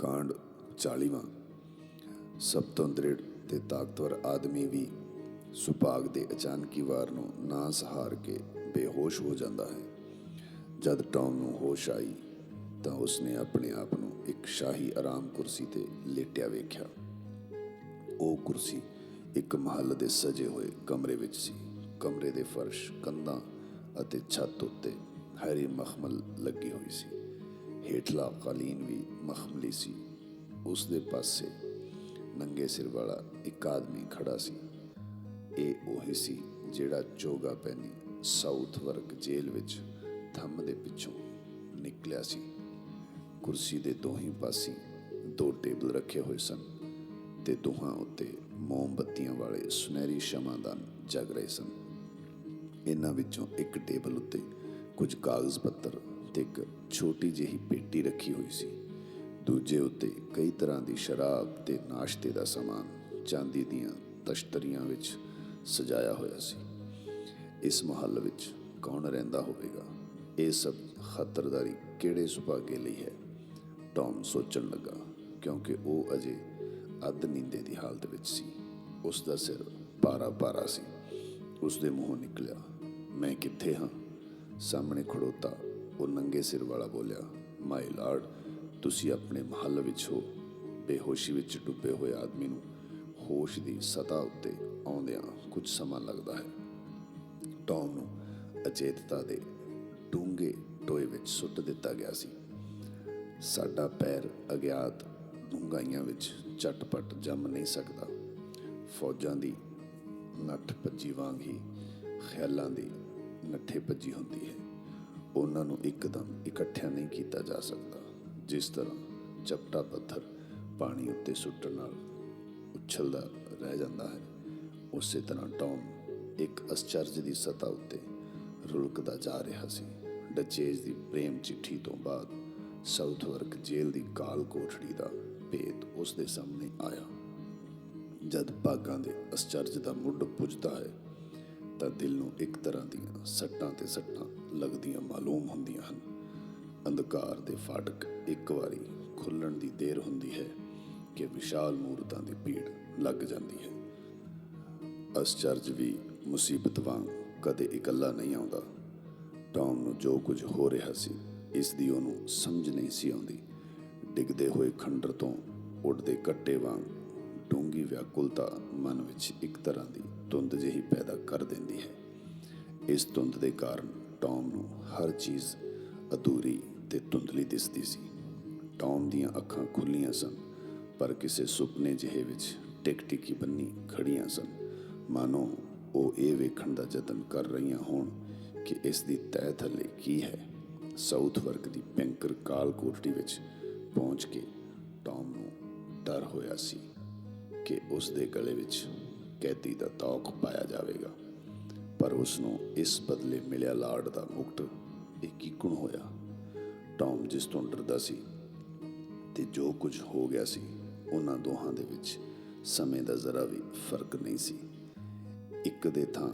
ਕਾਂਡ 40ਵਾਂ ਸਭ ਤੋਂ ਦ੍ਰਿੜ ਤੇ ਤਾਕਤਵਰ ਆਦਮੀ ਵੀ ਸੁਭਾਗ ਦੇ ਅਚਾਨਕੀ ਵਾਰ ਨੂੰ ਨਾ ਸਹਾਰ ਕੇ ਬੇਹੋਸ਼ ਹੋ ਜਾਂਦਾ ਹੈ। ਜਦ ਟੌਮ ਨੂੰ ਹੋਸ਼ ਆਈ, ਤਾਂ ਉਸਨੇ ਆਪਣੇ ਆਪ ਨੂੰ ਇੱਕ ਸ਼ਾਹੀ ਆਰਾਮ ਕੁਰਸੀ ਤੇ ਲੇਟਿਆ ਵੇਖਿਆ। ਉਹ ਕੁਰਸੀ ਇੱਕ ਮਹੱਲ ਦੇ ਸਜੇ ਹੋਏ ਕਮਰੇ ਵਿੱਚ ਸੀ। ਕਮਰੇ ਦੇ ਫਰਸ਼, ਕੰਧਾਂ ਅਤੇ ਛੱਤ ਉੱਤੇ ਹਰੀ ਮਖਮਲ ਲੱਗੀ ਹੋਈ ਸੀ। ਹੇਠਲਾ ਕਾਲੀਨ ਵੀ ਮਖਮਲੀ ਸੀ। ਉਸ ਦੇ ਪਾਸੇ ਨੰਗੇ ਸਿਰ ਵਾਲਾ ਇੱਕ ਆਦਮੀ ਖੜਾ ਸੀ। ਇਹ ਉਹੀ ਸੀ ਜਿਹੜਾ ਚੋਗਾ ਪਹਿਨੀ ਸਾਊਥ ਵਰਕ ਜੇਲ੍ਹ ਵਿੱਚ ਥੰਮ ਦੇ ਪਿੱਛੋਂ ਨਿਕਲਿਆ ਸੀ। ਕੁਰਸੀ ਦੇ ਦੋਹੀਂ ਪਾਸੇ ਦੋ ਟੇਬਲ ਰੱਖੇ ਹੋਏ ਸਨ ਤੇ ਦੋਹਾਂ ਉੱਤੇ ਮੋਮਬੱਤੀਆਂ ਵਾਲੇ ਸੁਨਹਿਰੀ ਸ਼ਮਾਦਾਨ ਜਗ ਰਹੇ ਸਨ। ਇਹਨਾਂ ਵਿੱਚੋਂ ਇੱਕ ਟੇਬਲ ਉੱਤੇ ਕੁਝ ਕਾਗਜ਼ ਪੱਤਰ ਤੇ ਇੱਕ ਛੋਟੀ ਜਿਹੀ ਪੇਟੀ ਰੱਖੀ ਹੋਈ ਸੀ। ਦੂਜੇ ਉੱਤੇ ਕਈ ਤਰ੍ਹਾਂ ਦੀ ਸ਼ਰਾਬ ਤੇ ਨਾਸ਼ਤੇ ਦਾ ਸਮਾਨ ਚਾਂਦੀ ਦੀਆਂ ਤਸ਼ਤਰੀਆਂ ਵਿੱਚ ਸਜਾਇਆ ਹੋਇਆ ਸੀ। ਇਸ ਮਹੱਲ ਵਿੱਚ ਕੌਣ ਰਹਿੰਦਾ ਹੋਵੇਗਾ? ਇਹ ਸਭ ਖਤਰਦਾਰੀ ਕਿਹੜੇ ਸੁਭਾਗੇ ਲਈ ਹੈ? ਟੌਮ ਸੋਚਣ ਲੱਗਾ, ਕਿਉਂਕਿ ਉਹ ਅਜੇ ਅੱਧ ਨੀਂਦੇ ਦੀ ਹਾਲਤ ਵਿੱਚ ਸੀ। ਉਸ ਦਾ ਸਿਰ ਭਾਰਾ ਭਾਰਾ ਸੀ। ਉਸ ਦੇ ਮੂੰਹੋਂ ਨਿਕਲਿਆ, ਮੈਂ ਕਿੱਥੇ ਹਾਂ? ਸਾਹਮਣੇ ਖੜੋਤਾ ਉਹ ਨੰਗੇ ਸਿਰ ਵਾਲਾ ਬੋਲਿਆ, ਮਾਈ ਲਾਰਡ, ਤੁਸੀਂ ਆਪਣੇ ਮਹੱਲ ਵਿੱਚ ਹੋ। ਬੇਹੋਸ਼ੀ ਵਿੱਚ ਡੁੱਬੇ ਹੋਏ ਆਦਮੀ ਨੂੰ ਹੋਸ਼ ਦੀ ਸਤਾ ਉੱਤੇ ਆਉਂਦਿਆਂ ਕੁਝ ਸਮਾਂ ਲੱਗਦਾ ਹੈ। ਟੌਮ ਨੂੰ ਅਚੇਤਤਾ ਦੇ ਡੂੰਘੇ ਟੋਏ ਵਿੱਚ ਸੁੱਟ ਦਿੱਤਾ ਗਿਆ ਸੀ। ਸਾਡਾ ਪੈਰ ਅਗਿਆਤ ਡੂੰਘਾਈਆਂ ਵਿੱਚ ਝਟਪਟ ਜੰਮ ਨਹੀਂ ਸਕਦਾ। ਫੌਜਾਂ ਦੀ ਨੱਠ ਭੱਜੀ ਵਾਂਗ ਹੀ ਖਿਆਲਾਂ ਦੀ ਨੱਠੇ ਭੱਜੀ ਹੁੰਦੀ ਹੈ। ਉਹਨਾਂ ਨੂੰ ਇੱਕਦਮ ਇਕੱਠਿਆਂ ਨਹੀਂ ਕੀਤਾ ਜਾ ਸਕਦਾ, ਜਿਸ ਤਰ੍ਹਾਂ ਚਪਟਾ ਪੱਥਰ ਪਾਣੀ ਉੱਤੇ ਸੁੱਟਣ ਨਾਲ ਉਛਲਦਾ ਰਹਿ ਜਾਂਦਾ ਹੈ। ਉਸੇ ਤਰ੍ਹਾਂ ਟੌਮ ਇੱਕ ਅਸਚਰਜ ਦੀ ਸਤਾ ਉੱਤੇ ਰੁਲਕਦਾ ਜਾ ਰਿਹਾ ਸੀ। ਡਚੇਜ ਦੀ ਪ੍ਰੇਮ ਚਿੱਠੀ ਤੋਂ ਬਾਅਦ ਸਾਊਥਵਰਕ ਜੇਲ੍ਹ ਦੀ ਕਾਲ ਕੋਠੜੀ ਦਾ ਭੇਤ ਉਸ ਦੇ ਸਾਹਮਣੇ ਆਇਆ। ਜਦ ਭਾਗਾਂ ਦੇ ਅਸਚਰਜ ਦਾ ਮੁੱਢ ਪੁੱਜਦਾ ਹੈ ਤਾਂ ਦਿਲ ਨੂੰ ਇੱਕ ਤਰ੍ਹਾਂ ਦੀਆਂ ਸੱਟਾਂ ਤੇ ਸੱਟਾਂ ਲੱਗਦੀਆਂ ਮਾਲੂਮ ਹੁੰਦੀਆਂ ਹਨ। ਅੰਧਕਾਰ ਦੇ ਫਾਟਕ ਇੱਕ ਵਾਰੀ ਖੁੱਲਣ ਦੀ ਦੇਰ ਹੁੰਦੀ ਹੈ ਕਿ ਵਿਸ਼ਾਲ ਮੂਰਤਾਂ ਦੀ ਭੀੜ ਲੱਗ ਜਾਂਦੀ ਹੈ। ਅਸਚਰਜ ਵੀ ਮੁਸੀਬਤ ਵਾਂਗ ਕਦੇ ਇਕੱਲਾ ਨਹੀਂ ਆਉਂਦਾ। ਟੌਮ ਨੂੰ ਜੋ ਕੁਝ ਹੋ ਰਿਹਾ ਸੀ, ਇਸ ਦੀ ਉਹਨੂੰ ਸਮਝ ਨਹੀਂ ਸੀ ਆਉਂਦੀ। ਡਿੱਗਦੇ ਹੋਏ ਖੰਡਰ ਤੋਂ ਉੱਡਦੇ ਕੱਟੇ ਵਾਂਗ ਡੂੰਗੀ ਵਿਆਕੁਲਤਾ ਮਨ ਵਿੱਚ ਇੱਕ ਤਰ੍ਹਾਂ ਦੀ ਧੁੰਦ ਜਿਹੀ ਪੈਦਾ ਕਰ ਦਿੰਦੀ ਹੈ। ਇਸ ਧੁੰਦ ਦੇ ਕਾਰਨ ਟੌਮ ਨੂੰ ਹਰ ਚੀਜ਼ ਅਧੂਰੀ ਤੇ ਧੁੰਦਲੀ ਦਿਸਦੀ ਸੀ। ਟੌਮ ਦੀਆਂ ਅੱਖਾਂ ਖੁੱਲੀਆਂ ਸਨ, ਪਰ ਕਿਸੇ ਸੁਪਨੇ ਜਿਹੇ ਵਿੱਚ ਟਿਕ ਟਿਕੀ ਬੰਨੀ ਖੜੀਆਂ ਸਨ। ਮਾਨੋ, ਉਹ ਇਹ ਵੇਖਣ ਦਾ ਯਤਨ ਕਰ ਰਹੀਆਂ ਹੋਣ ਕਿ ਇਸ ਦੀ ਤਹਿ ਥੱਲੇ ਕੀ ਹੈ। ਸਾਊਥ ਵਰਕ ਦੀ ਪੈਂਕਰ ਕਾਲ ਕੋਠੜੀ ਵਿੱਚ ਪਹੁੰਚ ਕੇ ਟੌਮ ਨੂੰ ਡਰ ਹੋਇਆ ਸੀ ਕਿ ਉਸ ਦੇ ਗਲੇ ਵਿੱਚ ਕੈਦੀ ਦਾ ਤੌਕ ਪਾਇਆ ਜਾਵੇਗਾ। ਪਰ ਉਸ ਨੂੰ ਇਸ ਬਦਲੇ ਮਿਲਿਆ ਲਾਰਡ ਦਾ ਮੁਕਟ ਇਕੀਕੁਣ ਹੋਇਆ। ਟੌਮ ਜਿਸ ਤੋਂ ਡਰਦਾ ਸੀ ਤੇ ਜੋ ਕੁਝ ਹੋ ਗਿਆ ਸੀ, ਉਹਨਾਂ ਦੋਹਾਂ ਦੇ ਵਿੱਚ ਸਮੇਂ ਦਾ ਜ਼ਰਾ ਵੀ ਫ਼ਰਕ ਨਹੀਂ ਸੀ। ਇੱਕ ਦੇ ਥਾਂ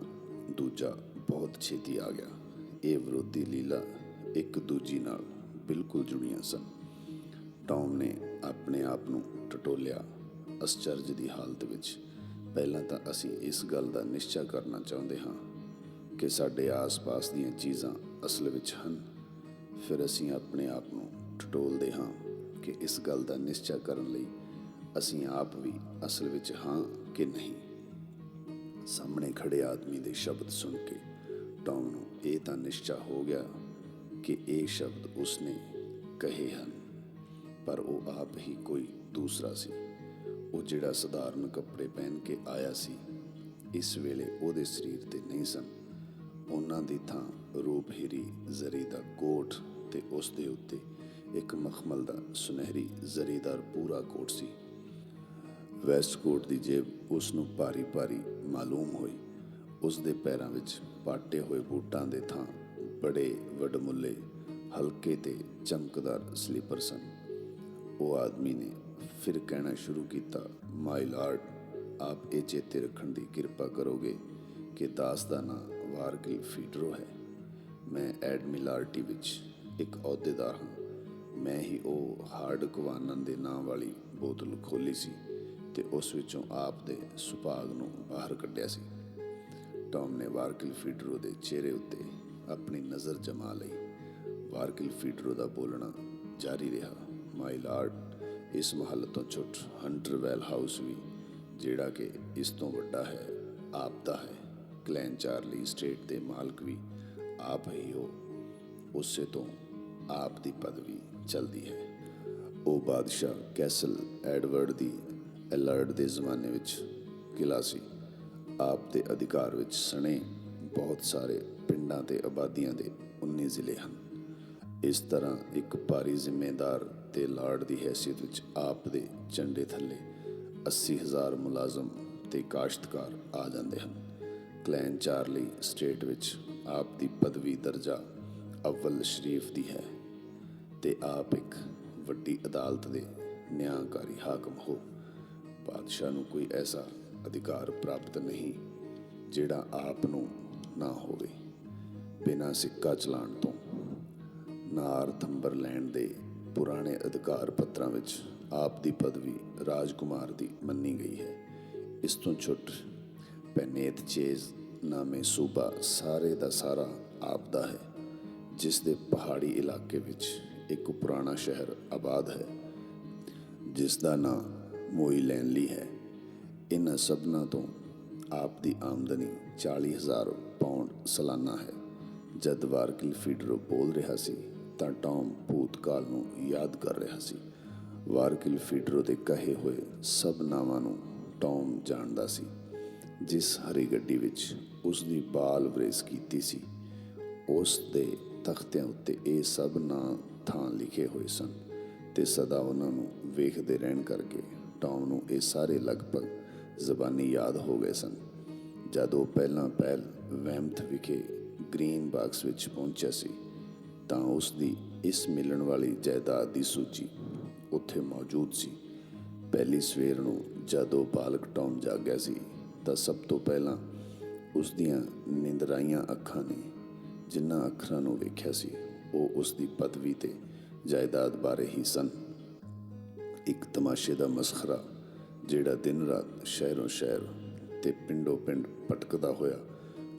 ਦੂਜਾ ਬਹੁਤ ਛੇਤੀ ਆ ਗਿਆ। ਇਹ ਵਿਰੋਧੀ ਲੀਲਾ ਇੱਕ ਦੂਜੀ ਨਾਲ ਬਿਲਕੁਲ ਜੁੜੀਆਂ ਸਨ। ਟੌਮ ਨੇ ਆਪਣੇ ਆਪ ਨੂੰ ਟਟੋਲਿਆ ਅਸਚਰਜ ਦੀ ਹਾਲਤ ਵਿੱਚ। ਪਹਿਲਾਂ ਤਾਂ ਅਸੀਂ ਇਸ ਗੱਲ ਦਾ ਨਿਸ਼ਚਾ ਕਰਨਾ ਚਾਹੁੰਦੇ ਹਾਂ ਕਿ ਸਾਡੇ ਆਸ-ਪਾਸ ਦੀਆਂ ਚੀਜ਼ਾਂ ਅਸਲ ਵਿੱਚ ਹਨ। ਫਿਰ ਅਸੀਂ ਆਪਣੇ ਆਪ ਨੂੰ ਟਟੋਲਦੇ ਹਾਂ ਕਿ ਇਸ ਗੱਲ ਦਾ ਨਿਸ਼ਚਾ ਕਰਨ ਲਈ ਅਸੀਂ ਆਪ ਵੀ ਅਸਲ ਵਿੱਚ ਹਾਂ ਕਿ ਨਹੀਂ। ਸਾਹਮਣੇ ਖੜੇ ਆਦਮੀ ਦੇ ਸ਼ਬਦ ਸੁਣ ਕੇ ਟੌਮ ਨੂੰ ਇਹ ਤਾਂ ਨਿਸ਼ਚਾ ਹੋ ਗਿਆ ਕਿ ਇਹ ਸ਼ਬਦ ਉਸਨੇ ਕਹੇ ਹਨ, ਪਰ ਉਹ ਆਪ ਹੀ ਕੋਈ ਦੂਸਰਾ ਸੀ। ਉਹ ਜਿਹੜਾ ਸਧਾਰਨ ਕੱਪੜੇ ਪਹਿਨ ਕੇ ਆਇਆ ਸੀ, ਇਸ ਵੇਲੇ ਉਹਦੇ ਸਰੀਰ ਤੇ ਨਹੀਂ ਸਨ। ਉਹਨਾਂ ਦੀ ਥਾਂ ਰੂਪਹੀਰੀ ਜ਼ਰੀ ਦਾ ਕੋਟ ਤੇ ਉਸ ਦੇ ਉੱਤੇ ਇੱਕ ਮਖਮਲ ਦਾ ਸੁਨਹਿਰੀ ਜ਼ਰੀਦਾਰ ਪੂਰਾ ਕੋਟ ਸੀ। ਵੈਸਟ ਕੋਟ ਦੀ ਜੇਬ ਉਸ ਨੂੰ ਭਾਰੀ ਭਾਰੀ ਮਾਲੂਮ ਹੋਈ। ਉਸ ਦੇ ਪੈਰਾਂ ਵਿੱਚ ਪਾਟੇ ਹੋਏ ਬੂਟਾਂ ਦੇ ਥਾਂ ਬੜੇ ਵਡਮੁੱਲੇ, ਹਲਕੇ ਤੇ ਚਮਕਦਾਰ ਸਲੀਪਰ ਸਨ। ਉਹ ਆਦਮੀ ਨੇ ਫਿਰ ਕਹਿਣਾ ਸ਼ੁਰੂ ਕੀਤਾ, ਮਾਈ ਲਾਰਡ, ਆਪ ਇਹ ਚੇਤੇ ਰੱਖਣ ਦੀ ਕਿਰਪਾ ਕਰੋਗੇ ਕਿ ਦਾਸ ਦਾ ਨਾਂ ਵਾਰਗਿਲ ਫੀਡਰੋ ਹੈ। ਮੈਂ ਐਡਮਿਲਾਰਟੀ ਵਿੱਚ ਇੱਕ ਅਹੁਦੇਦਾਰ ਹਾਂ। ਮੈਂ ਹੀ ਉਹ ਹਾਰਡ ਕਵਾਨਨ ਦੇ ਨਾਂ ਵਾਲੀ ਬੋਤਲ ਖੋਲੀ ਸੀ ਤੇ ਉਸ ਵਿੱਚੋਂ ਆਪ ਦੇ ਸੁਭਾਗ ਨੂੰ ਬਾਹਰ ਕੱਢਿਆ ਸੀ। ਟੌਮ ਨੇ ਵਾਰਕਿਲ ਫੀਡਰੋ ਦੇ ਚਿਹਰੇ ਉੱਤੇ ਆਪਣੀ ਨਜ਼ਰ ਜਮਾ ਲਈ। ਵਾਰਕਿਲ ਫੀਡਰੋ ਦਾ ਬੋਲਣਾ ਜਾਰੀ ਰਿਹਾ, ਮਾਈ ਲਾਰਡ ਇਸ ਮਹੱਲ ਤੋਂ ਛੁੱਟ ਹੰਟਰ ਵੈਲ ਹਾਊਸ ਵੀ, ਜਿਹੜਾ ਕਿ ਇਸ ਤੋਂ ਵੱਡਾ ਹੈ ਆਪ ਦਾ ਹੈ। ਕਲੈਨ ਚਾਰਲੀ ਸਟੇਟ ਦੇ ਮਾਲਕ ਵੀ ਆਪ ਹੀ ਹੋ। ਉਸੇ ਤੋਂ ਆਪ ਦੀ ਪਦਵੀ ਚਲਦੀ ਹੈ। ਉਹ ਬਾਦਸ਼ਾਹ ਕੈਸਲ ਐਡਵਰਡ ਦੀ ਐਲਰਡ ਦੇ ਜ਼ਮਾਨੇ ਵਿੱਚ ਕਿਲਾ ਸੀ। ਆਪ ਦੇ ਅਧਿਕਾਰ ਵਿੱਚ ਸਣੇ ਬਹੁਤ ਸਾਰੇ ਪਿੰਡਾਂ ਤੇ ਆਬਾਦੀਆਂ ਦੇ 19 ਜ਼ਿਲ੍ਹੇ ਹਨ। ਇਸ ਤਰ੍ਹਾਂ ਇੱਕ ਭਾਰੀ ਜ਼ਿੰਮੇਦਾਰ ਤੇ ਲਾਰਡ ਦੀ ਹੈਸੀਅਤ ਵਿੱਚ ਆਪ ਦੇ ਝੰਡੇ ਥੱਲੇ 80000 ਮੁਲਾਜ਼ਮ ਤੇ ਕਾਸ਼ਤਕਾਰ ਆ ਜਾਂਦੇ ਹਨ। ਕਲੈਨ ਚਾਰਲੀ ਸਟੇਟ ਵਿੱਚ ਆਪ ਦੀ ਪਦਵੀ ਦਰਜਾ ਅਵਲ ਸ਼ਰੀਫ ਦੀ ਹੈ ਤੇ ਆਪ ਇੱਕ ਵੱਡੀ ਅਦਾਲਤ ਦੇ ਨਿਆਂਕਾਰੀ ਹਾਕਮ ਹੋ। ਬਾਦਸ਼ਾਹ ਨੂੰ ਕੋਈ ਐਸਾ ਅਧਿਕਾਰ ਪ੍ਰਾਪਤ ਨਹੀਂ ਜਿਹੜਾ ਆਪ ਨੂੰ ਨਾ ਹੋਵੇ। ਬਿਨਾਂ ਸਿੱਕਾ ਚਲਾਣ ਤੋਂ ਨਾਰਥੰਬਰਲੈਂਡ ਦੇ ਪੁਰਾਣੇ ਅਧਿਕਾਰ ਪੱਤਰਾਂ ਵਿੱਚ ਆਪ ਦੀ ਪਦਵੀ ਰਾਜਕੁਮਾਰ ਦੀ ਮੰਨੀ ਗਈ ਹੈ। ਇਸ ਤੋਂ ਛੁੱਟ ਪੈਨੇਤ ਚੇਜ਼ ਨਾਮੇ ਸੂਬਾ ਸਾਰੇ ਦਾ ਸਾਰਾ ਆਪ ਦਾ ਹੈ, ਜਿਸ ਦੇ ਪਹਾੜੀ ਇਲਾਕੇ ਵਿੱਚ ਇੱਕ ਪੁਰਾਣਾ ਸ਼ਹਿਰ ਆਬਾਦ ਹੈ, ਜਿਸ ਦਾ ਨਾਂ ਮੋਈ ਲੈਨਲੀ ਹੈ। ਇਹਨਾਂ ਸਭਨਾਂ ਤੋਂ ਆਪ ਦੀ ਆਮਦਨੀ 40000 ਪਾਉਂਡ ਸਾਲਾਨਾ ਹੈ। ਜਦ ਵਾਰਕਿਲ ਫੀਡਰੋ ਬੋਲ ਰਿਹਾ ਸੀ ਤਾਂ ਟੌਮ ਭੂਤਕਾਲ ਨੂੰ ਯਾਦ ਕਰ ਰਿਹਾ ਸੀ। ਵਾਰਕਿਲ ਫੀਡਰੋ ਦੇ ਕਹੇ ਹੋਏ ਸਭ ਨਾਵਾਂ ਨੂੰ ਟੌਮ ਜਾਣਦਾ ਸੀ, ਜਿਸ ਹਰੀ ਗੱਡੀ ਵਿੱਚ ਉਸ ਦੀ ਬਾਲ ਵਰੇਸ ਕੀਤੀ ਸੀ। ਉਸ ਦੇ ਤਖਤਿਆਂ ਉੱਤੇ ਇਹ ਸਭ ਨਾਂ ਥਾਂ ਲਿਖੇ ਹੋਏ ਸਨ ਤੇ ਸਦਾ ਉਹਨਾਂ ਨੂੰ ਵੇਖਦੇ ਰਹਿਣ ਕਰਕੇ ਟੌਮ ਨੂੰ ਇਹ ਸਾਰੇ ਲਗਭਗ ਜ਼ਬਾਨੀ ਯਾਦ ਹੋ ਗਏ ਸਨ। ਜਦ ਉਹ ਪਹਿਲਾਂ ਪਹਿਲ ਵੈਮਥ ਵਿਖੇ ਗ੍ਰੀਨ ਬਾਕਸ ਵਿੱਚ ਪਹੁੰਚਿਆ ਸੀ ਤਾਂ ਉਸ ਦੀ ਇਸ ਮਿਲਣ ਵਾਲੀ ਜਾਇਦਾਦ ਦੀ ਸੂਚੀ ਉੱਥੇ ਮੌਜੂਦ ਸੀ। ਪਹਿਲੀ ਸਵੇਰ ਨੂੰ ਜਦ ਉਹ ਬਾਲਕ ਟੌਮ ਜਾਗਿਆ ਸੀ, ਤਾਂ ਸਭ ਤੋਂ ਪਹਿਲਾਂ ਉਸ ਦੀਆਂ ਨਿੰਦਰਾਈਆਂ ਅੱਖਾਂ ਨੇ ਜਿਨ੍ਹਾਂ ਅੱਖਰਾਂ ਨੂੰ ਵੇਖਿਆ ਸੀ, ਉਹ ਉਸ ਦੀ ਪਦਵੀ ਤੇ ਜਾਇਦਾਦ ਬਾਰੇ ਹੀ ਸਨ। ਇੱਕ ਤਮਾਸ਼ੇ ਦਾ ਮਸਖਰਾ ਜਿਹੜਾ ਦਿਨ ਰਾਤ ਸ਼ਹਿਰੋਂ ਸ਼ਹਿਰ ਤੇ ਪਿੰਡੋਂ ਪਿੰਡ ਭਟਕਦਾ ਹੋਇਆ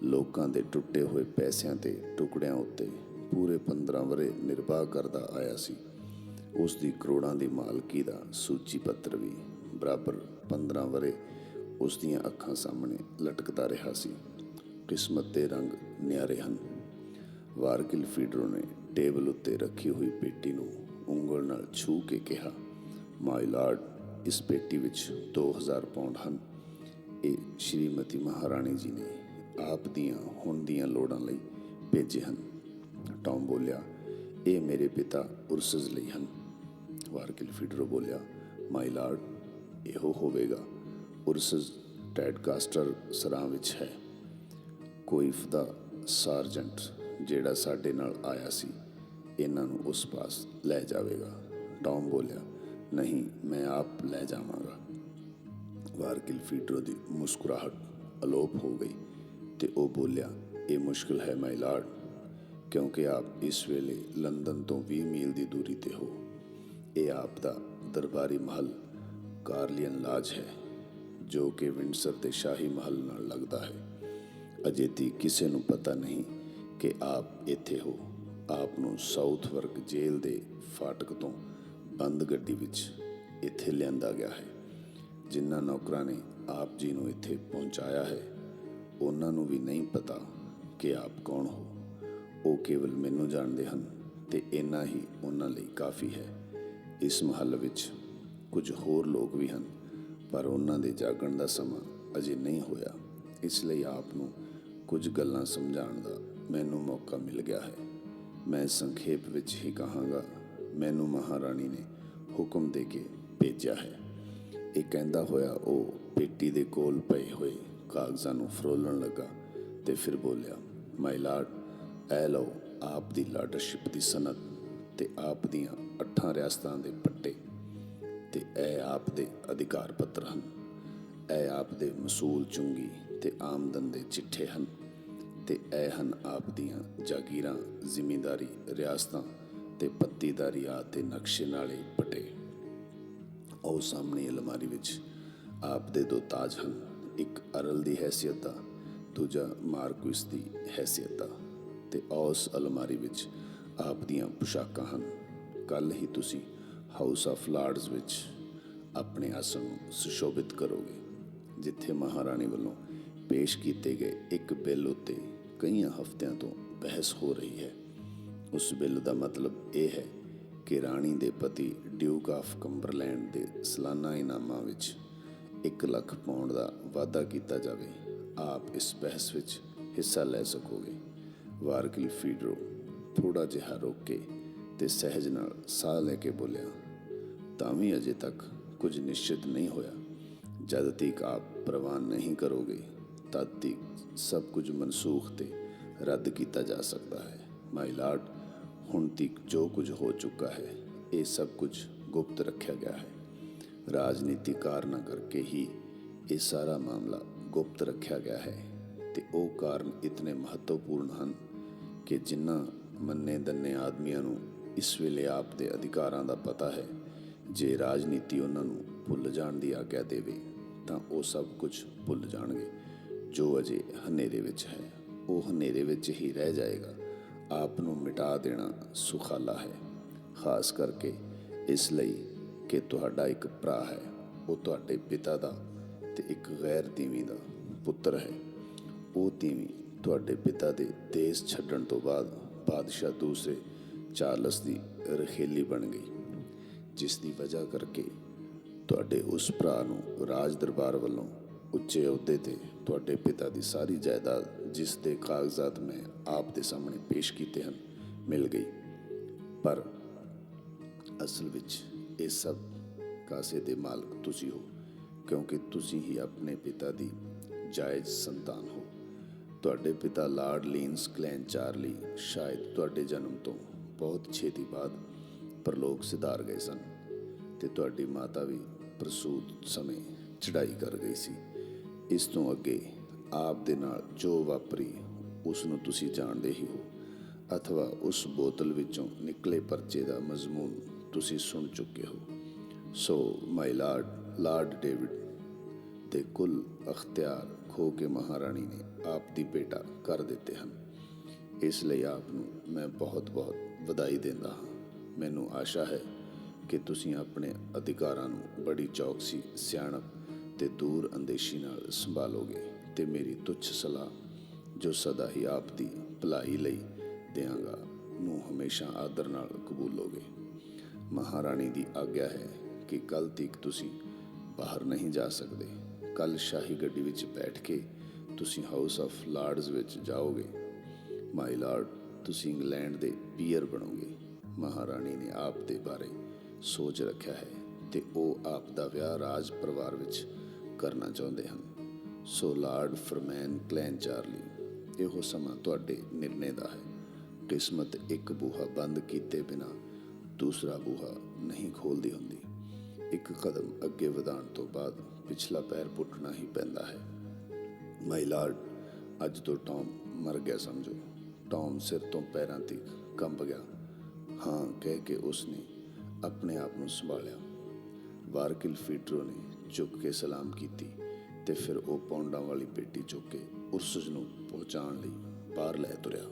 ਲੋਕਾਂ ਦੇ ਟੁੱਟੇ ਹੋਏ ਪੈਸਿਆਂ ਤੇ ਟੁਕੜਿਆਂ ਉੱਤੇ ਪੂਰੇ 15 ਵਰੇ ਨਿਰਵਾਹ ਕਰਦਾ ਆਇਆ ਸੀ। ਉਸ ਦੀ ਕਰੋੜਾਂ ਦੀ ਮਾਲਕੀ ਦਾ ਸੂਚੀ ਪੱਤਰ ਵੀ ਬਰਾਬਰ 15 ਵਰੇ ਉਸ ਦੀਆਂ ਅੱਖਾਂ ਸਾਹਮਣੇ ਲਟਕਦਾ ਰਿਹਾ ਸੀ। ਕਿਸਮਤ ਦੇ ਰੰਗ ਨਿਆਰੇ ਹਨ। ਵਾਰਕਿਲ ਫੀਡਰੋ ਨੇ ਟੇਬਲ ਉੱਤੇ ਰੱਖੀ ਹੋਈ ਪੇਟੀ ਨੂੰ ਉਂਗਲ ਨਾਲ ਛੂ ਕੇ ਕਿਹਾ, ਮਾਈ ਲਾਰਡ, ਇਸ ਪੇਟੀ ਵਿੱਚ 2000 ਪਾਉਂਡ ਹਨ। ਇਹ ਸ਼੍ਰੀਮਤੀ ਮਹਾਰਾਣੀ ਜੀ ਨੇ ਆਪ ਦੀਆਂ ਹੁਣ ਦੀਆਂ ਲੋੜਾਂ ਲਈ ਭੇਜੇ ਹਨ। ਟੌਮ ਬੋਲਿਆ, ਇਹ ਮੇਰੇ ਪਿਤਾ ਉਰਸਜ਼ ਲਈ ਹਨ। ਵਾਰਕਿਲ ਫੀਡਰੋ ਬੋਲਿਆ, ਮਾਈ ਲਾਰਡ, ਇਹੋ ਹੋਵੇਗਾ। ਉਰਸਜ਼ ਟੈਡਕਾਸਟਰ ਸਰਾਂ ਵਿੱਚ ਹੈ। ਕੋਇਫ ਦਾ ਸਾਰਜੈਂਟ ਜਿਹੜਾ ਸਾਡੇ ਨਾਲ ਆਇਆ ਸੀ, ਇਹਨਾਂ ਨੂੰ ਉਸ ਪਾਸ ਲੈ ਜਾਵੇਗਾ। ਟੌਮ ਬੋਲਿਆ, ਨਹੀਂ, ਮੈਂ ਆਪ ਲੈ ਜਾਵਾਂਗਾ। ਵਾਰਕਿਲ ਫੀਡਰੋ ਦੀ ਮੁਸਕਰਾਹਟ ਅਲੋਪ ਹੋ ਗਈ ਤੇ ਉਹ ਬੋਲਿਆ, ਇਹ ਮੁਸ਼ਕਲ ਹੈ, ਮਾਈ ਲਾਰਡ। ਕਿਉਂਕਿ ਆਪ ਇਸ ਵੇਲੇ ਲੰਡਨ ਤੋਂ 20 ਮੀਲ ਦੀ ਦੂਰੀ ਤੇ ਹੋ। ਇਹ ਆਪ ਦਾ ਦਰਬਾਰੀ ਮਹਲ ਕਾਰਲੀਅਨ ਲਾਜ ਹੈ, ਜੋ ਕਿ ਵਿੰਡਸਰ ਦੇ ਸ਼ਾਹੀ ਮਹਲ ਨਾਲ ਲੱਗਦਾ ਹੈ। ਅਜੇ ਤੀ ਕਿਸੇ ਨੂੰ ਪਤਾ ਨਹੀਂ ਕਿ ਆਪ ਇੱਥੇ ਹੋ। ਆਪ ਨੂੰ ਸਾਊਥ ਵਰਗ ਜੇਲ੍ਹ ਦੇ ਫਾਟਕ ਤੋਂ ਬੰਦ ਗੱਡੀ ਵਿੱਚ ਇੱਥੇ ਲਿਆਂਦਾ ਗਿਆ ਹੈ। ਜਿਨ੍ਹਾਂ ਨੌਕਰਾਂ ਨੇ ਆਪ ਜੀ ਨੂੰ ਇੱਥੇ ਪਹੁੰਚਾਇਆ ਹੈ, ਉਹਨਾਂ ਨੂੰ ਵੀ ਨਹੀਂ ਪਤਾ ਕਿ ਆਪ ਕੌਣ ਹੋ। ਉਹ ਕੇਵਲ ਮੈਨੂੰ ਜਾਣਦੇ ਹਨ ਤੇ ਇੰਨਾ ਹੀ ਉਹਨਾਂ ਲਈ ਕਾਫੀ ਹੈ। ਇਸ ਮਹੱਲ ਵਿੱਚ ਕੁਝ ਹੋਰ ਲੋਕ ਵੀ ਹਨ, ਪਰ ਉਹਨਾਂ ਦੇ ਜਾਗਣ ਦਾ ਸਮਾਂ ਅਜੇ ਨਹੀਂ ਹੋਇਆ। ਇਸ ਲਈ ਆਪ ਨੂੰ ਕੁਝ ਗੱਲਾਂ ਸਮਝਾਉਣ ਦਾ ਮੈਨੂੰ ਮੌਕਾ ਮਿਲ ਗਿਆ ਹੈ। ਮੈਂ ਸੰਖੇਪ ਵਿੱਚ ਹੀ ਕਹਾਂਗਾ, ਮੈਨੂੰ ਮਹਾਰਾਣੀ ਨੇ ਹੁਕਮ ਦੇ ਕੇ ਭੇਜਿਆ ਹੈ। ਇਹ ਕਹਿੰਦਾ ਹੋਇਆ ਉਹ ਪੇਟੀ ਦੇ ਕੋਲ ਪਏ ਹੋਏ ਕਾਗਜ਼ਾਂ ਨੂੰ ਫਰੋਲਣ ਲੱਗਾ ਤੇ ਫਿਰ ਬੋਲਿਆ, ਮਾਈ ਲਾਰਡ ਐ ਲਓ, ਆਪ ਦੀ ਲਾਡਰਸ਼ਿਪ ਦੀ ਸਨਦ ਤੇ ਆਪ ਦੀਆਂ ਅੱਠਾਂ ਰਿਆਸਤਾਂ ਦੇ ਪੱਟੇ ਤੇ ਇਹ ਆਪ ਦੇ ਅਧਿਕਾਰ ਪੱਤਰ ਹਨ। ਇਹ ਆਪ ਦੇ ਮਸੂਲ ਚੁੰਗੀ ਤੇ ਆਮਦਨ ਦੇ ਚਿੱਠੇ ਹਨ ਤੇ ਇਹ ਹਨ ਆਪ ਦੀਆਂ ਜਾਗੀਰਾਂ, ਜ਼ਿਮੀਂਦਾਰੀ ਰਿਆਸਤਾਂ ਤੇ ਪੱਤੀਦਾਰੀ ਆ ਤੇ ਨਕਸ਼ੇ ਨਾਲੇ ਪਟੇ। ਉਹ ਸਾਹਮਣੇ ਅਲਮਾਰੀ ਵਿੱਚ ਆਪ ਦੇ ਦੋ ਤਾਜ ਹਨ। ਇੱਕ ਅਰਲ ਦੀ ਹੈਸੀਅਤ ਦਾ ਦੂਜਾ ਮਾਰਕੁਇਸ ਦੀ ਹੈਸੀਅਤ। ਦਾ ਤੇ ਉਸ ਅਲਮਾਰੀ ਵਿੱਚ ਆਪ ਦੀਆਂ ਪੁਸ਼ਾਕਾਂ ਹਨ। ਕੱਲ ਹੀ ਤੁਸੀਂ ਹਾਊਸ ਆਫ ਲਾਰਡਸ ਵਿੱਚ ਆਪਣੇ ਆਸਣ ਨੂੰ ਸੁਸ਼ੋਭਿਤ ਕਰੋਗੇ, ਜਿੱਥੇ ਮਹਾਰਾਣੀ ਵੱਲੋਂ ਪੇਸ਼ ਕੀਤੇ ਗਏ ਇੱਕ ਬਿੱਲ ਉੱਤੇ ਕਈਆਂ ਹਫ਼ਤਿਆਂ ਤੋਂ ਬਹਿਸ ਹੋ ਰਹੀ ਹੈ। ਉਸ ਬਿੱਲ ਦਾ ਮਤਲਬ ਇਹ ਹੈ ਕਿ ਰਾਣੀ ਦੇ ਪਤੀ ਡਿਊਕ ਆਫ ਕੰਬਰਲੈਂਡ ਦੇ ਸਾਲਾਨਾ ਇਨਾਮਾਂ ਵਿੱਚ 1 ਲੱਖ ਪਾਉਂਡ ਦਾ ਵਾਅਦਾ ਕੀਤਾ ਜਾਵੇ। ਆਪ ਇਸ ਬਹਿਸ ਵਿੱਚ ਹਿੱਸਾ ਲੈ ਸਕੋਗੇ। ਵਾਰਕਿਲ ਫੀਡਰੋ ਥੋੜਾ ਜਿਹਾ ਰੋਕ ਕੇ ਤੇ ਸਹਿਜ ਨਾਲ ਸਾਹ ਲੈ ਕੇ ਬੋਲਿਆ, ਤਾਂ ਵੀ ਅਜੇ ਤੱਕ ਕੁਝ ਨਿਸ਼ਚਿਤ ਨਹੀਂ ਹੋਇਆ। ਜਦ ਤੱਕ ਆਪ ਪ੍ਰਵਾਨ ਨਹੀਂ ਕਰੋਗੇ, ਤਦ ਤੱਕ ਸਭ ਕੁਝ ਮਨਸੂਖ ਤੇ ਰੱਦ ਕੀਤਾ ਜਾ ਸਕਦਾ ਹੈ। ਮਾਈ ਲਾਰਡ, ਹੁਣ ਤੱਕ ਜੋ ਕੁਝ ਹੋ ਚੁੱਕਾ ਹੈ, ਇਹ ਸਭ ਕੁਝ ਗੁਪਤ ਰੱਖਿਆ ਗਿਆ ਹੈ। ਰਾਜਨੀਤੀ ਕਾਰਨਾਂ ਕਰਕੇ ਹੀ ਇਹ ਸਾਰਾ ਮਾਮਲਾ ਗੁਪਤ ਰੱਖਿਆ ਗਿਆ ਹੈ ਤੇ ਉਹ ਕਾਰਨ ਇਤਨੇ ਮਹੱਤਵਪੂਰਨ ਹਨ ਕਿ ਜਿਨ੍ਹਾਂ ਮੰਨੇ ਦੰਨੇ ਆਦਮੀਆਂ ਨੂੰ ਇਸ ਵੇਲੇ ਆਪ ਦੇ ਅਧਿਕਾਰਾਂ ਦਾ ਪਤਾ ਹੈ, ਜੇ ਰਾਜਨੀਤੀ ਉਹਨਾਂ ਨੂੰ ਭੁੱਲ ਜਾਣ ਦੀ ਆਗਿਆ ਦੇਵੇ, ਤਾਂ ਉਹ ਸਭ ਕੁਝ ਭੁੱਲ ਜਾਣਗੇ। ਜੋ ਅਜੇ ਹਨੇਰੇ ਵਿੱਚ ਹੈ, ਉਹ ਹਨੇਰੇ ਵਿੱਚ ਹੀ ਰਹਿ ਜਾਏਗਾ। ਆਪ ਨੂੰ ਮਿਟਾ ਦੇਣਾ ਸੁਖਾਲਾ ਹੈ, ਖਾਸ ਕਰਕੇ ਇਸ ਲਈ ਕਿ ਤੁਹਾਡਾ ਇੱਕ ਭਰਾ ਹੈ, ਉਹ ਤੁਹਾਡੇ ਪਿਤਾ ਦਾ ਤੇ ਇੱਕ ਗੈਰ ਤੀਵੀਂ ਦਾ ਪੁੱਤਰ ਹੈ। ਉਹ ਤੀਵੀਂ ਤੁਹਾਡੇ ਪਿਤਾ ਦੇ ਦੇਸ਼ ਛੱਡਣ ਤੋਂ ਬਾਅਦ ਬਾਦਸ਼ਾਹ ਦੂਸਰੇ ਚਾਰਲਸ ਦੀ ਰਖੇਲੀ ਬਣ ਗਈ, ਜਿਸ ਦੀ ਵਜ੍ਹਾ ਕਰਕੇ ਤੁਹਾਡੇ ਉਸ ਭਰਾ ਨੂੰ ਰਾਜ ਦਰਬਾਰ ਵੱਲੋਂ ਉੱਚੇ ਅਹੁਦੇ ਤੇ ਤੁਹਾਡੇ ਪਿਤਾ ਦੀ ਸਾਰੀ ਜਾਇਦਾਦ, ਜਿਸ ਦੇ ਕਾਗਜ਼ਾਤ ਮੈਂ ਆਪ ਦੇ ਸਾਹਮਣੇ ਪੇਸ਼ ਕੀਤੇ ਹਨ, ਮਿਲ ਗਈ। ਪਰ ਅਸਲ ਵਿੱਚ ਇਹ ਸਭ ਕਾਸੇ ਦੇ ਮਾਲਕ ਤੁਸੀਂ ਹੋ, ਕਿਉਂਕਿ ਤੁਸੀਂ ਹੀ ਆਪਣੇ ਪਿਤਾ ਦੀ ਜਾਇਜ਼ ਸੰਤਾਨ ਹੋ। ਤੁਹਾਡੇ ਪਿਤਾ ਲਾਰਡ ਲੀਨਸ ਕਲੈਨ ਚਾਰਲੀ ਸ਼ਾਇਦ ਤੁਹਾਡੇ ਜਨਮ ਤੋਂ ਬਹੁਤ ਛੇਤੀ ਬਾਅਦ ਪਰਲੋਕ ਸਿਧਾਰ ਗਏ ਸਨ ਤੇ ਤੁਹਾਡੀ ਮਾਤਾ ਵੀ ਪ੍ਰਸੂਤ ਸਮੇਂ ਚੜਾਈ ਕਰ ਗਈ ਸੀ। ਇਸ ਤੋਂ ਅੱਗੇ ਆਪ ਦੇ ਨਾਲ ਜੋ ਵਾਪਰੀ, ਉਸ ਨੂੰ ਤੁਸੀਂ ਜਾਣਦੇ ਹੀ ਹੋ, ਅਥਵਾ ਉਸ ਬੋਤਲ ਵਿੱਚੋਂ ਨਿਕਲੇ ਪਰਚੇ ਦਾ ਮਜ਼ਮੂਨ ਤੁਸੀਂ ਸੁਣ ਚੁੱਕੇ ਹੋ। So my lord lord David ਦੇ ਕੁੱਲ ਅਖਤਿਆਰ ਹੋ ਕੇ ਮਹਾਰਾਣੀ ਨੇ ਆਪ ਦੀ ਬੇਟਾ ਕਰ ਦਿੱਤੇ ਹਨ। ਇਸ ਲਈ ਆਪ ਨੂੰ ਮੈਂ ਬਹੁਤ-ਬਹੁਤ ਵਧਾਈ ਦਿੰਦਾ ਹਾਂ। ਮੈਨੂੰ ਆਸ਼ਾ ਹੈ ਕਿ ਤੁਸੀਂ ਆਪਣੇ ਅਧਿਕਾਰਾਂ ਨੂੰ ਬੜੀ ਚੌਕਸੀ ਸਿਆਣਪ ਤੇ ਦੂਰ ਅੰਦੇਸ਼ੀ ਨਾਲ ਸੰਭਾਲੋਗੇ ਤੇ ਮੇਰੀ ਤੁੱਛ ਸਲਾਹ, ਜੋ ਸਦਾ ਹੀ ਆਪ ਦੀ ਭਲਾਈ ਲਈ ਦਿਆਂਗਾ, ਨੂੰ ਹਮੇਸ਼ਾ ਆਦਰ ਨਾਲ ਕਬੂਲੋਗੇ। ਮਹਾਰਾਣੀ ਦੀ ਆਗਿਆ ਹੈ ਕਿ ਕੱਲ ਤੱਕ ਤੁਸੀਂ ਬਾਹਰ ਨਹੀਂ ਜਾ ਸਕਦੇ। ਕੱਲ ਸ਼ਾਹੀ ਗੱਡੀ ਵਿੱਚ ਬੈਠ ਕੇ ਤੁਸੀਂ ਹਾਊਸ ਆਫ ਲਾਰਡਸ ਵਿੱਚ ਜਾਓਗੇ। ਮਾਈ ਲਾਰਡ ਤੁਸੀਂ ਇੰਗਲੈਂਡ ਦੇ ਪੀਅਰ ਬਣੋਗੇ। ਮਹਾਰਾਣੀ ਨੇ ਆਪ ਦੇ ਬਾਰੇ ਸੋਚ ਰੱਖਿਆ ਹੈ ਤੇ ਉਹ ਆਪ ਦਾ ਵਿਆਹ ਰਾਜ ਪਰਿਵਾਰ ਵਿੱਚ ਕਰਨਾ ਚਾਹੁੰਦੇ ਹਨ। ਸੋ ਲਾਰਡ ਫਰਮੈਨ ਕਲੈਨ ਚਾਰਲੀ ਇਹੋ ਸਮਾਂ ਤੁਹਾਡੇ ਨਿਰਣੇ ਦਾ ਹੈ। ਕਿਸਮਤ ਇੱਕ ਬੂਹਾ ਬੰਦ ਕੀਤੇ ਬਿਨਾ ਦੂਸਰਾ ਬੂਹਾ ਨਹੀਂ ਖੋਲਦੀ ਹੁੰਦੀ। ਇੱਕ ਕਦਮ ਅੱਗੇ ਵਧਾਉਣ ਤੋਂ ਬਾਅਦ ਪਿਛਲਾ ਪੈਰ ਪੁੱਟਣਾ ਹੀ ਪੈਂਦਾ ਹੈ। ਮਾਈ ਲਾਰਡ ਅੱਜ ਤੋਂ ਟੌਮ ਮਰ ਗਿਆ ਸਮਝੋ। ਟੌਮ ਸਿਰ ਤੋਂ ਪੈਰਾਂ ਤੱਕ ਕੰਬ ਗਿਆ। ਹਾਂ, ਕਹਿ ਕੇ ਉਸਨੇ ਆਪਣੇ ਆਪ ਨੂੰ ਸੰਭਾਲਿਆ। ਵਾਰਕਿਲ ਫੀਟਰੋ ਨੇ ਝੁੱਕ ਕੇ ਸਲਾਮ ਕੀਤੀ ਤੇ ਫਿਰ ਉਹ ਪੌਂਡਾਂ ਵਾਲੀ ਪੇਟੀ ਚੁੱਕ ਕੇ ਉਰਸਜ ਨੂੰ ਪਹੁੰਚਾਉਣ ਲਈ ਬਾਹਰ ਲੈ ਤੁਰਿਆ।